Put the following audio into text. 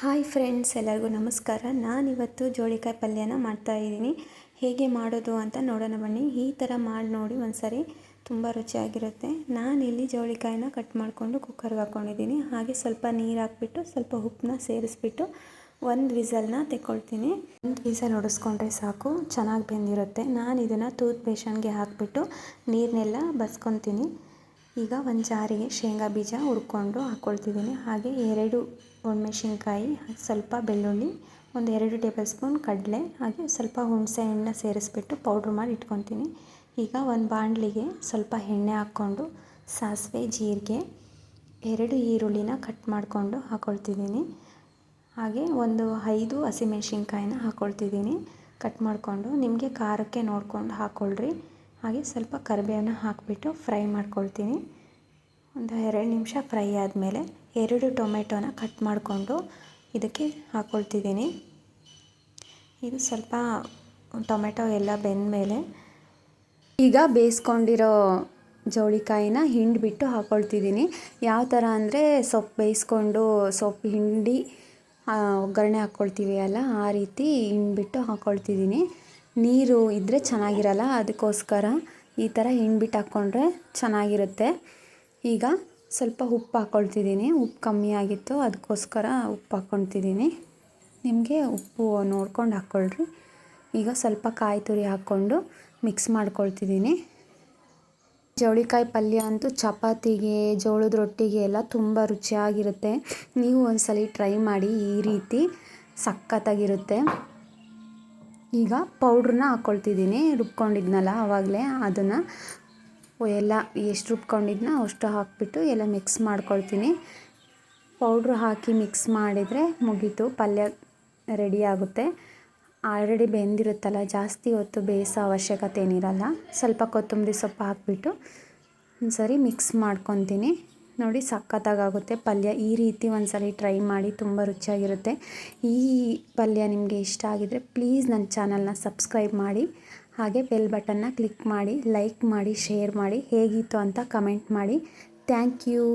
Hi friends, ಎಲ್ಲರಿಗೂ ನಮಸ್ಕಾರ. ನಾನಿವತ್ತು ಜೋಳಿಕಾಯಿ ಪಲ್ಯನ ಮಾಡ್ತಾಯಿದ್ದೀನಿ ಹೇಗೆ ಮಾಡೋದು ಅಂತ ನೋಡೋಣ ಬನ್ನಿ. ಈ ಥರ ಮಾಡಿ ನೋಡಿ ಒಂದ್ಸರಿ. ತುಂಬ ರುಚಿಯಾಗಿರುತ್ತೆ. ನಾನಿಲ್ಲಿ ಜೋಳಿಕಾಯಿನ ಕಟ್ ಮಾಡಿಕೊಂಡು ಕುಕ್ಕರ್ ಹಾಕ್ಕೊಂಡಿದ್ದೀನಿ. ಹಾಗೆ ಸ್ವಲ್ಪ ನೀರು ಹಾಕ್ಬಿಟ್ಟು, ಸ್ವಲ್ಪ ಉಪ್ಪನ್ನ ಸೇರಿಸ್ಬಿಟ್ಟು ಒಂದು ವಿಸಲ್ನ ತೆಕ್ಕೊಳ್ತೀನಿ. ಒಂದು ವಿಸಲ್ ಹೊಡೆಸ್ಕೊಂಡ್ರೆ ಸಾಕು. ಚೆನ್ನಾಗಿ ಬೆಂದಿರುತ್ತೆ. ನಾನು ಇದನ್ನು ತೂತ್ ಬೇಷನ್ಗೆ ಹಾಕಿಬಿಟ್ಟು ನೀರನ್ನೆಲ್ಲ ಬಸ್ಕೊತೀನಿ. ಈಗ ಒಂದು ಜಾರಿಗೆ ಶೇಂಗಾ ಬೀಜ ಹುರ್ಕೊಂಡು ಹಾಕ್ಕೊಳ್ತಿದ್ದೀನಿ ಹಾಗೆ ಎರಡು ಒಣಮೆಣ್ಸಿನ್ಕಾಯಿ ಸ್ವಲ್ಪ ಬೆಳ್ಳುಳ್ಳಿ, ಒಂದು ಎರಡು ಟೇಬಲ್ ಸ್ಪೂನ್ ಕಡಲೆ, ಹಾಗೆ ಸ್ವಲ್ಪ ಹುಣಸೆ ಹಣ್ಣನ್ನ ಸೇರಿಸ್ಬಿಟ್ಟು ಪೌಡ್ರ್ ಮಾಡಿ ಇಟ್ಕೊತೀನಿ. ಈಗ ಒಂದು ಬಾಣಲಿಗೆ ಸ್ವಲ್ಪ ಎಣ್ಣೆ ಹಾಕ್ಕೊಂಡು ಸಾಸಿವೆ, ಜೀರಿಗೆ, ಎರಡು ಈರುಳ್ಳಿನ ಕಟ್ ಮಾಡಿಕೊಂಡು ಹಾಕ್ಕೊಳ್ತಿದ್ದೀನಿ ಹಾಗೆ ಒಂದು ಐದು ಹಸಿಮೆಣ್ಸಿನ್ಕಾಯಿನ ಹಾಕ್ಕೊಳ್ತಿದ್ದೀನಿ ಕಟ್ ಮಾಡಿಕೊಂಡು ನಿಮಗೆ ಖಾರಕ್ಕೆ ನೋಡಿಕೊಂಡು ಹಾಕ್ಕೊಳ್ರಿ ಹಾಗೆ ಸ್ವಲ್ಪ ಕರಿಬೇವನ್ನ ಹಾಕಿಬಿಟ್ಟು ಫ್ರೈ ಮಾಡ್ಕೊಳ್ತೀನಿ. ಒಂದು ಎರಡು ನಿಮಿಷ ಫ್ರೈ ಆದಮೇಲೆ ಎರಡು ಟೊಮೆಟೊನ ಕಟ್ ಮಾಡಿಕೊಂಡು ಇದಕ್ಕೆ ಹಾಕ್ಕೊಳ್ತಿದ್ದೀನಿ ಇದು ಸ್ವಲ್ಪ ಟೊಮೆಟೊ ಎಲ್ಲ ಬೆಂದಮೇಲೆ ಈಗ ಬೇಯಿಸ್ಕೊಂಡಿರೋ ಜವಳಿಕಾಯಿನ ಹಿಂಡಿಬಿಟ್ಟು ಹಾಕ್ಕೊಳ್ತಿದ್ದೀನಿ ಯಾವ ಥರ ಅಂದರೆ ಸೊಪ್ಪು ಬೇಯಿಸ್ಕೊಂಡು ಸೊಪ್ಪು ಹಿಂಡಿ ಒಗ್ಗರಣೆ ಹಾಕ್ಕೊಳ್ತೀವಿ ಅಲ್ಲ, ಆ ರೀತಿ ಹಿಂಡಿಬಿಟ್ಟು ಹಾಕ್ಕೊಳ್ತಿದ್ದೀನಿ ನೀರು ಇದ್ದರೆ ಚೆನ್ನಾಗಿರಲ್ಲ, ಅದಕ್ಕೋಸ್ಕರ ಈ ಥರ ಹಿಂಡ್ಬಿಟ್ಟು ಹಾಕ್ಕೊಂಡ್ರೆ ಚೆನ್ನಾಗಿರುತ್ತೆ. ಈಗ ಸ್ವಲ್ಪ ಉಪ್ಪು ಹಾಕ್ಕೊಳ್ತಿದ್ದೀನಿ ಉಪ್ಪು ಕಮ್ಮಿ ಆಗಿತ್ತು, ಅದಕ್ಕೋಸ್ಕರ ಉಪ್ಪು ಹಾಕ್ಕೊಳ್ತಿದ್ದೀನಿ ನಿಮಗೆ ಉಪ್ಪು ನೋಡ್ಕೊಂಡು ಹಾಕ್ಕೊಳ್ರಿ ಈಗ ಸ್ವಲ್ಪ ಕಾಯಿ ತುರಿ ಹಾಕ್ಕೊಂಡು ಮಿಕ್ಸ್ ಮಾಡ್ಕೊಳ್ತಿದ್ದೀನಿ. ಜವಳಿಕಾಯಿ ಪಲ್ಯ ಅಂತೂ ಚಪಾತಿಗೆ ಜೋಳದ ರೊಟ್ಟಿಗೆ ಎಲ್ಲ ತುಂಬ ರುಚಿಯಾಗಿರುತ್ತೆ. ನೀವು ಒಂದ್ಸಲ ಟ್ರೈ ಮಾಡಿ, ಈ ರೀತಿ ಸಖತ್ತಾಗಿರುತ್ತೆ. ಈಗ ಪೌಡ್ರನ್ನ ಹಾಕ್ಕೊಳ್ತಿದ್ದೀನಿ ರುಬ್ಕೊಂಡಿದ್ನಲ್ಲ ಆವಾಗಲೇ ಅದನ್ನು. ಎಲ್ಲ ಎಷ್ಟು ರುಬ್ಕೊಂಡಿದ್ನ ಅಷ್ಟು ಹಾಕಿಬಿಟ್ಟು ಎಲ್ಲ ಮಿಕ್ಸ್ ಮಾಡ್ಕೊಳ್ತೀನಿ. ಪೌಡ್ರ್ ಹಾಕಿ ಮಿಕ್ಸ್ ಮಾಡಿದರೆ ಮುಗೀತು, ಪಲ್ಯ ರೆಡಿ ಆಗುತ್ತೆ. ಆಲ್ರೆಡಿ ಬೆಂದಿರುತ್ತಲ್ಲ, ಜಾಸ್ತಿ ಹೊತ್ತು ಬೇಯಿಸೋ ಅವಶ್ಯಕತೆ ಏನಿರಲ್ಲ, ಸ್ವಲ್ಪ ಕೊತ್ತಂಬರಿ ಸೊಪ್ಪು ಹಾಕಿಬಿಟ್ಟು ಒಂದು ಸರಿ ಮಿಕ್ಸ್ ಮಾಡ್ಕೊತೀನಿ. ನೋಡಿ ಸಖತ್ತಾಗುತ್ತೆ ಪಲ್ಯ ಈ ರೀತಿ ಒಂದು ಟ್ರೈ ಮಾಡಿ ತುಂಬ ರುಚಿಯಾಗಿರುತ್ತೆ. ಈ ಪಲ್ಯ ನಿಮಗೆ ಇಷ್ಟ ಆಗಿದರೆ ಪ್ಲೀಸ್ ನನ್ನ ಚಾನಲ್ನ ಸಬ್ಸ್ಕ್ರೈಬ್ ಮಾಡಿ, ಹಾಗೆ ಬೆಲ್ ಬಟನ್ನ ಕ್ಲಿಕ್ ಮಾಡಿ, ಲೈಕ್ ಮಾಡಿ, ಶೇರ್ ಮಾಡಿ ಹೇಗಿತ್ತು ಅಂತ ಕಮೆಂಟ್ ಮಾಡಿ. Thank you.